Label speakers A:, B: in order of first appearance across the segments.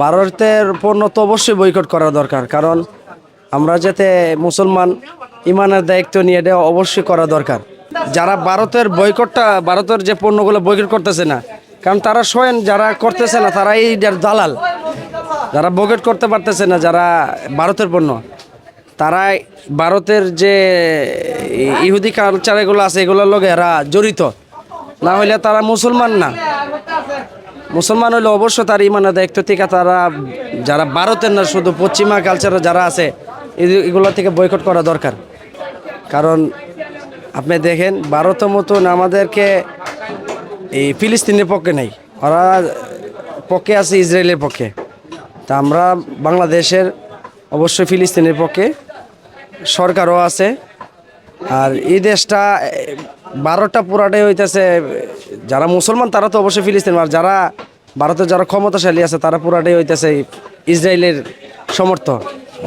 A: ভারতের পণ্য তো অবশ্যই বয়কট করা দরকার, কারণ আমরা যাতে মুসলমান ইমানের দায়িত্ব নিয়ে এটা অবশ্যই করা দরকার। যারা ভারতের বয়কটটা ভারতের যে পণ্যগুলো বয়কট করতেছে না, কারণ তারা স্বয়ং যারা করতেছে না, তারা এই দালাল, যারা বয়কট করতে পারতেছে না, যারা ভারতের পণ্য, তারা ভারতের যে ইহুদি কালচার এগুলো আছে, এগুলোর লগে এরা জড়িত। না হলে তারা মুসলমান না। মুসলমান হলে অবশ্য তার ইমানের দায়িত্ব থেকে তারা, যারা ভারতের না, শুধু পশ্চিমা কালচারে যারা আছে এগুলো থেকে বয়কট করা দরকার। কারণ আপনি দেখেন, ভারতের মতন আমাদেরকে এই ফিলিস্তিনের পক্ষে নেই। ওরা পক্ষে আছে, ইসরায়েলের পক্ষে। তা আমরা বাংলাদেশের অবশ্যই ফিলিস্তিনের পক্ষে সরকারও আছে। আর এই দেশটা বারোটা পুরাটাই হইতেছে, যারা মুসলমান তারা তো অবশ্যই ফিলিস্তিন। আর যারা ভারতের যারা ক্ষমতাশালী আছে, তারা পুরাটাই হইতেছে ইসরায়েলের সমর্থ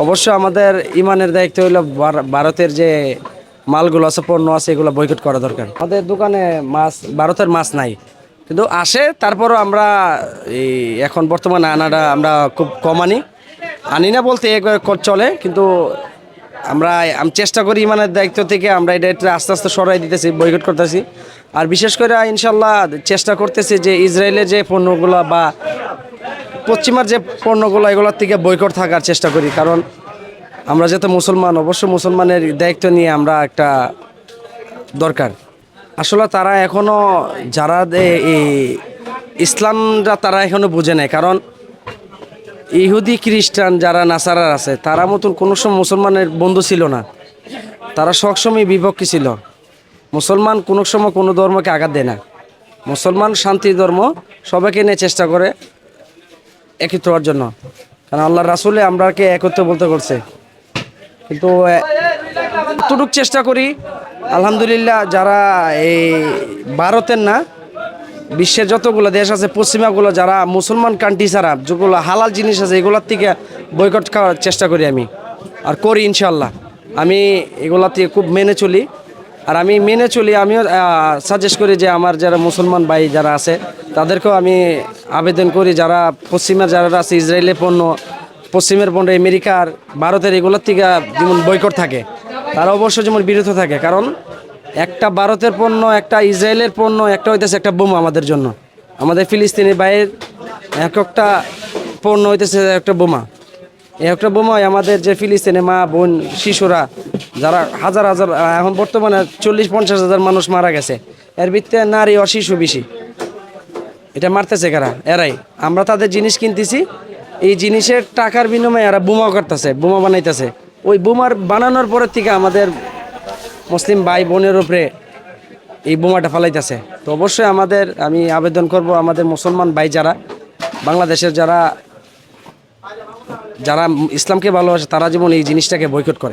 A: অবশ্য আমাদের ইমানের দায়িত্ব হইল ভারতের যে মালগুলো আছে, পণ্য আছে, এগুলো বয়কট করা দরকার। আমাদের দোকানে মাছ ভারতের মাছ নাই। কিন্তু আসে, তারপরও আমরা এই এখন বর্তমানে আনাটা আমরা খুব কম আনি। আনি না বলতে একবার চলে, কিন্তু আমরা আমি চেষ্টা করি ইমানের দায়িত্ব থেকে আমরা এটা আস্তে আস্তে সরাই দিতেছি বয়কট করতেছি। আর বিশেষ করে ইনশাল্লাহ চেষ্টা করতেছি যে ইসরায়েলের যে পণ্যগুলো বা পশ্চিমার যে পণ্যগুলো, এগুলোর থেকে বয়কট থাকার চেষ্টা করি। কারণ আমরা যাতে মুসলমান, অবশ্য মুসলমানের দায়িত্ব নিয়ে আমরা একটা দরকার। আসলে তারা এখনও যারা এই ইসলামরা তারা এখনও বুঝে নেয় কারণ ইহুদি খ্রিস্টান যারা নাসারার আছে, তারা মতন কোনো সময় মুসলমানের বন্ধু ছিল না। তারা সবসময় বিপক্ষে ছিল। মুসলমান কোনো সময় কোনো ধর্মকে আঘাত দেয় না। মুসলমান শান্তি ধর্ম সবাইকে নিয়ে চেষ্টা করে একত্র হওয়ার জন্য। কারণ আল্লাহ রাসুলে আমরাকে একত্র বলতে করছে কিন্তু এতটুক চেষ্টা করি, আলহামদুলিল্লাহ যারা এই ভারতের না বিশ্বের যতগুলো দেশ আছে, পশ্চিমাগুলো যারা মুসলমান কান্ট্রি ছাড়া যেগুলো হালাল জিনিস আছে, এগুলোর থেকে বয়কট খাওয়ার চেষ্টা করি আমি। আর করি ইনশাল্লাহ আমি এগুলা থেকে খুব মেনে চলি। আর আমি মেনে চলি, আমিও সাজেস্ট করি যে আমার যারা মুসলমান ভাই যারা আছে, তাদেরকেও আমি আবেদন করি, যারা পশ্চিমের যারা আছে, ইসরায়েলের পণ্য, পশ্চিমের পণ্য, আমেরিকার, ভারতের, এগুলোর থেকে যেমন বয়কট থাকে, তারা অবশ্য যেমন বিরত থাকে। কারণ একটা ভারতের পণ্য, একটা ইসরায়েলের পণ্য, একটা হইতেছে একটা বোমা আমাদের জন্য। আমাদের ফিলিস্তিনি বাইরের এক একটা পণ্য হইতেছে একটা বোমা। এই একটা বোমায় আমাদের যে ফিলিস্তিনে মা, বোন, শিশুরা, যারা হাজার হাজার, এখন বর্তমানে চল্লিশ, পঞ্চাশ হাজার মানুষ মারা গেছে। এর ভিত্তিতে নারী ও শিশু বেশি। এটা মারতেছে কারা? এরাই। আমরা তাদের জিনিস কিনতেছি। এই জিনিসের টাকার বিনিময়ে এরা বোমা করতেছে বোমা বানাইতেছে। ওই বোমার বানানোর পরের থেকে আমাদের মুসলিম ভাই বোনের উপরে এই বোমাটা ফালাইতেছে। তো অবশ্যই আমাদের, আমি আবেদন করব আমাদের মুসলমান ভাই যারা, বাংলাদেশের যারা যারা ইসলামকে ভালোবাসে, তারা যেমন এই জিনিসটাকে বয়কট করে।